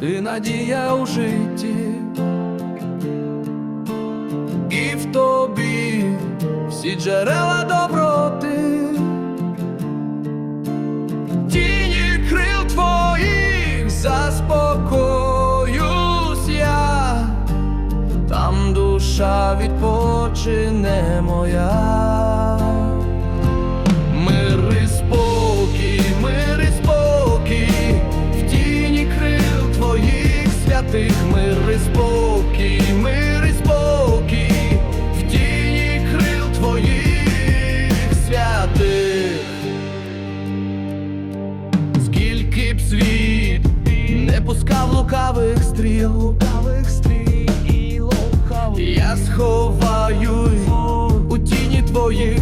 ти надія у житті, і в тобі всі джерела доброти, тіні крил твоїх заспокоюсь я, там душа відпочине моя. Святих, мир і спокій, мир і спокій, в тіні крил твоїх святих. Скільки б світ не пускав лукавих стріл, лукавих стріл я сховаюсь у тіні твоїх